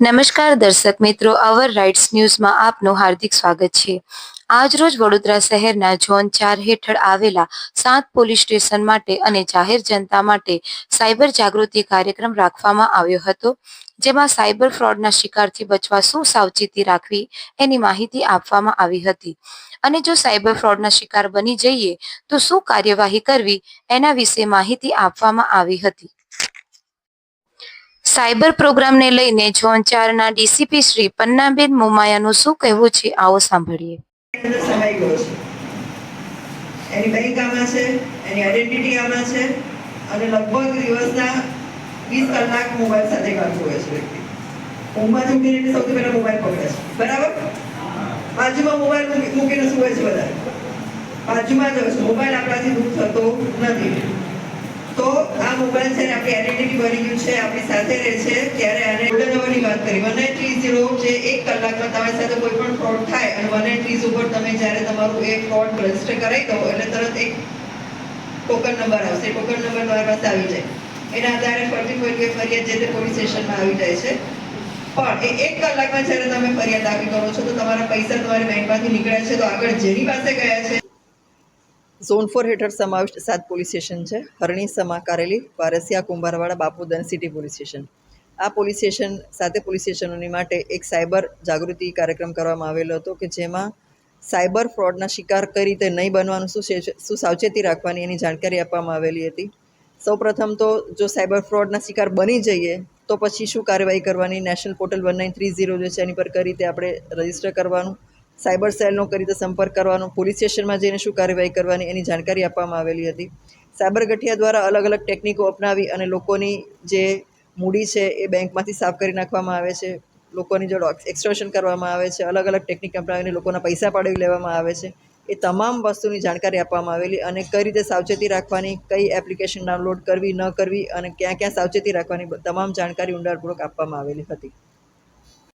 નમસ્કાર દર્શક મિત્રો, અવર રાઇટ્સ ન્યૂઝમાં આપનું હાર્દિક સ્વાગત છે. આજરોજ વડોદરા શહેરના ઝોન ચાર હેઠળ આવેલા સાત પોલીસ સ્ટેશન માટે અને જાહેર જનતા માટે સાયબર જાગૃતિ કાર્યક્રમ રાખવામાં આવ્યો હતો, જેમાં સાયબર ફ્રોડના શિકારથી બચવા શું સાવચેતી રાખવી એની માહિતી આપવામાં આવી હતી. અને જો સાયબર ફ્રોડના શિકાર બની જઈએ તો શું કાર્યવાહી કરવી એના વિશે માહિતી આપવામાં આવી હતી. સાયબર પ્રોગ્રામને લઈને ઝોન ચારના ડીસીપી શ્રી પન્નાબેન મોમાયાનું શું કહેવું છે આવો સાંભળીએ. એની બેંક આમાં છે એની આઈડેન્ટિટી આમાં છે અને લગભગ દિવસના વીસ કલાક મોબાઈલ સાથે કાઢતો હોય છે વ્યક્તિ. ઊંઘમાં ઊંઘીને એટલે સૌથી પહેલા મોબાઈલ પકડે છે. બરાબર? બાજુમાં મોબાઈલ મૂકી- મૂકીને સુવે છે બધા. બાજુમાં જ હોય છે. મોબાઈલ આપણાથી મોબાઈલ છે આપણી આઈડેન્ટિટી બની ગયું છે, આપણી સાથે રહે છે. ત્યારે આને ગોલ્ડન વાત કરી. વન નાઇન થ્રી ઝીરો જે એક કલાકમાં તમારી સાથે કોઈ પણ ફ્રોડ થાય અને વન નાઇન થ્રી ઉપર તમે જ્યારે તમારું એ ફ્રોડ રજિસ્ટર કરાવી દો, એટલે તરત એક ટોકન નંબર આવશે. ટોકન નંબર તમારી પાસે આવી જાય. એના આધારે ફરતી ફરી ફરિયાદ જે તે પોલીસ સ્ટેશનમાં આવી જાય છે. પણ એ એક કલાકમાં જ્યારે તમે ફરિયાદ દાખલ કરો છો, તો તમારા પૈસા તમારી બેંકમાંથી નીકળ્યા છે. તો આગળ જેની પાસે ગયા છે ઝોન ફોર હેઠળ સમાવિષ્ટ સાત પોલીસ સ્ટેશન છે. હરણી સમા કારેલી, વારસિયા કુંભારવાડા બાપુદન સિટી પોલીસ સ્ટેશન. આ પોલીસ સ્ટેશન સાથે પોલીસ સ્ટેશનોની માટે એક સાયબર જાગૃતિ કાર્યક્રમ કરવામાં આવેલો હતો કે જેમાં સાયબર ફ્રોડના શિકાર કઈ રીતે નહીં બનવાનું, શું શું સાવચેતી રાખવાની એની જાણકારી આપવામાં આવેલી હતી. સૌપ્રથમ તો જો સાયબર ફ્રોડના શિકાર બની જઈએ, તો પછી શું કાર્યવાહી કરવાની? National portal one nine three zero જે છે એની પર કઈ રીતે આપણે રજિસ્ટર કરવાનું? સાયબર સેલનો કરી રીતે સંપર્ક કરવાનો, પોલીસ સ્ટેશનમાં જઈને શું કાર્યવાહી કરવાની એની જાણકારી આપવામાં આવેલી હતી. સાયબર ગઠિયા દ્વારા અલગ અલગ ટેકનિકો અપનાવી અને લોકોની જે મૂડી છે એ બેંકમાંથી સાફ કરી નાખવામાં આવે છે. લોકોની જો એક્સટ્રોશન કરવામાં આવે છે, અલગ અલગ ટેકનિક અપનાવીને લોકોના પૈસા પાડવી લેવામાં આવે છે. એ તમામ વસ્તુની જાણકારી આપવામાં આવેલી અને કઈ રીતે સાવચેતી રાખવાની, કઈ એપ્લિકેશન ડાઉનલોડ કરવી, ન કરવી અને ક્યાં ક્યાં સાવચેતી રાખવાની તમામ જાણકારી ઊંડાણપૂર્વક આપવામાં આવેલી હતી.